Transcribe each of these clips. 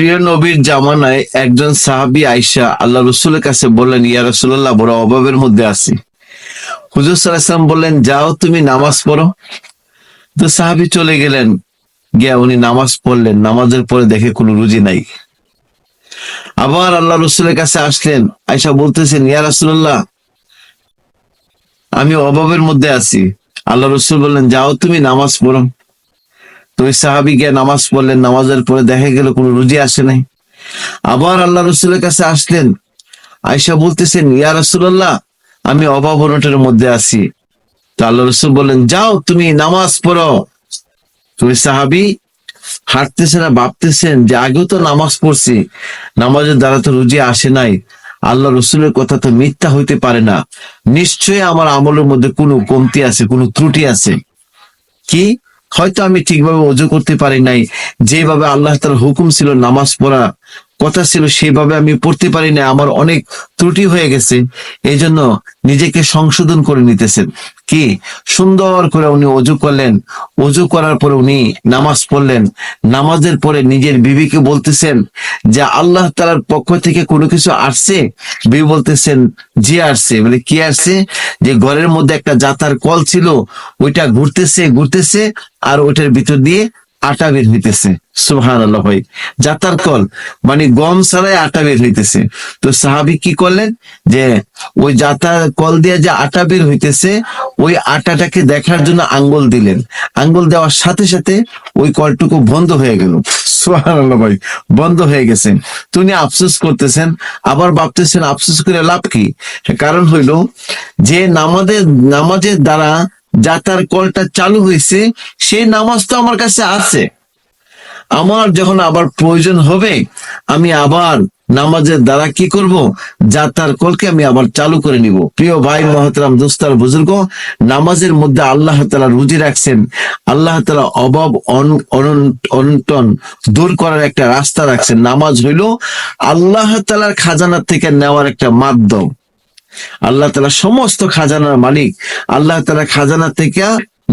প্রিয় নবীর জামানায় একজন সাহাবী আইসা আল্লাহ রসুলের কাছে বললেন, ইয়া রসুল্লাহ বড় অভাবের মধ্যে আছি। হুজুর সাল্লাম বললেন, যাও তুমি নামাজ পড়ো। তো সাহাবী চলে গেলেন, গিয়া উনি নামাজ পড়লেন। নামাজের পরে দেখে কোনো রুজি নাই। আবার আল্লাহ রসুলের কাছে আসলেন। আয়সা বলতেছেন, ইয়া রসুল্লাহ আমি অভাবের মধ্যে আছি। আল্লাহ রসুল বললেন, যাও তুমি নামাজ পড়ো। তো ওই সাহাবি গিয়ে নামাজ পড়লেন নামাজের পরে দেখা গেল কোনো রুজি আসে নাই। আবার আল্লাহ রসুলের কাছে আসলেন। আয়সা বলতেছেন, ইয়া রসুল্লাহ আমি অভাব অনটের মধ্যে আছি। তো আল্লাহ রসুল বললেন, যাও, তুমি নামাজ পড়ো। তুমি সাহাবি হাঁটতেছেন আর ভাবতেছেন যে আগেও তো নামাজ পড়ছি, নামাজের দ্বারা তো রুজি আসে নাই। আল্লাহ রসুলের কথা তো মিথ্যা হইতে পারে না। নিশ্চয়ই আমার আমলের মধ্যে কোনো কমতি আছে, কোনো ত্রুটি আছে। কি? হয়তো আমি ঠিকভাবে অজু করতে পারি নাই। যেভাবে আল্লাহ তার হুকুম ছিল নামাজ পড়া কথা ছিল সেভাবে আমি পড়তে পারি না আমার অনেক ত্রুটি হয়ে গেছে। এই জন্য নিজেকে সংশোধন করে নিতেছেন। কি? সুন্দর করে উনি অজু করলেন। অজু করার পরে উনি নামাজ পড়লেন। নামাজের পরে নিজের বিবিকে বলতেছেন যে, আল্লাহ তালার পক্ষ থেকে কোনো কিছু আসছে? বিবি বলতেছেন যে আসছে। মানে কি আসছে? যে, ঘরের মধ্যে একটা জাতার কল ছিল। ওইটা ঘুরতেছে ঘুরতেছে আর ওইটার ভিতর দিয়ে আটা বের হইতেছে। সুহান আল্লাহ ভাই। যাতার কল মানে গম ছাড়াই আটা বের হইতেছে। তো সাহাবি কি করলেন? যে ওই জাতার কল দিয়ে যে আটা বের হইতেছে, ওই আটাটাকে দেখার জন্য আঙ্গুল দিলেন। আঙ্গুল দেওয়ার সাথে সাথে ওই কলটুকু বন্ধ হয়ে গেল। সুহান আল্লাহ ভাই, বন্ধ হয়ে গেছেন তুমি আফসোস করতেছেন, আবার ভাবতেছেন আফসোস করে লাভ কি? কারণ হইল যে নামাজের নামাজের দ্বারা যাতার কলটা চালু হয়েছে, সেই নামাজ তো আমার কাছে আছে। আমার যখন আবার প্রয়োজন হবে, আমি আবার নামাজের দ্বারা কি করব? যাতার কলকে আমি আবার চালু করে নিব। প্রিয় ভাই, মহতরাম, দোস্তার, বুজুর্গ, নামাজের মধ্যে আল্লাহ তালা রুজি রাখছেন। আল্লাহ তালা অভাব অনটন দূর করার একটা রাস্তা রাখছেন। নামাজ হইল আল্লাহ তালার খাজানা থেকে নেওয়ার একটা মাধ্যম। আল্লাহ তালা সমস্ত খাজানার মালিক। আল্লাহ তালা খাজানা থেকে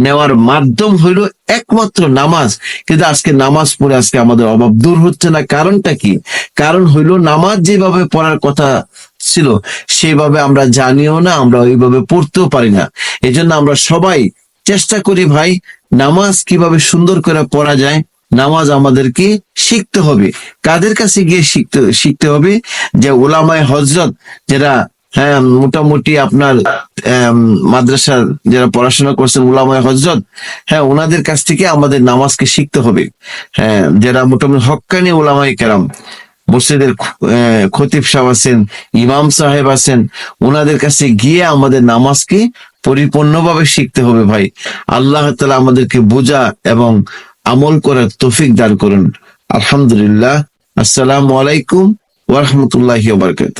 নেওয়ার মাধ্যম হইল একমাত্র নামাজ। কিন্তু আজকে নামাজ পড়ে আজকে আমাদের অভাব দূর হচ্ছে না। কারণটা কি? কারণ হইল নামাজ যেভাবে পড়ার কথা ছিল সেভাবে আমরা জানিও না, আমরা ওইভাবে পড়তেও পারি না। এই জন্য আমরা সবাই চেষ্টা করি ভাই, নামাজ কীভাবে সুন্দর করে পড়া যায়, নামাজ আমাদেরকে শিখতে হবে। কাদের কাছে গিয়ে শিখতে শিখতে হবে? যে ওলামায় হজরত যারা হ্যাঁ মোটামুটি আপনার মাদ্রাসার যারা পড়াশোনা করছেন, উলামায় হজরত হ্যাঁ ওনাদের কাছ থেকে আমাদের নামাজকে শিখতে হবে। হ্যাঁ যারা মোটামুটি হক্কানি ওলামাই কেরাম, মসজিদের খতিব সাহেব আছেন, ইমাম সাহেব আছেন ওনাদের কাছে গিয়ে আমাদের নামাজকে পরিপূর্ণভাবে শিখতে হবে ভাই। আল্লাহ তালা আমাদেরকে বোঝা এবং আমল করার তৌফিক দান করুন। আলহামদুলিল্লাহ। আসসালামু আলাইকুম ওরহমতুল্লাহ বারকাত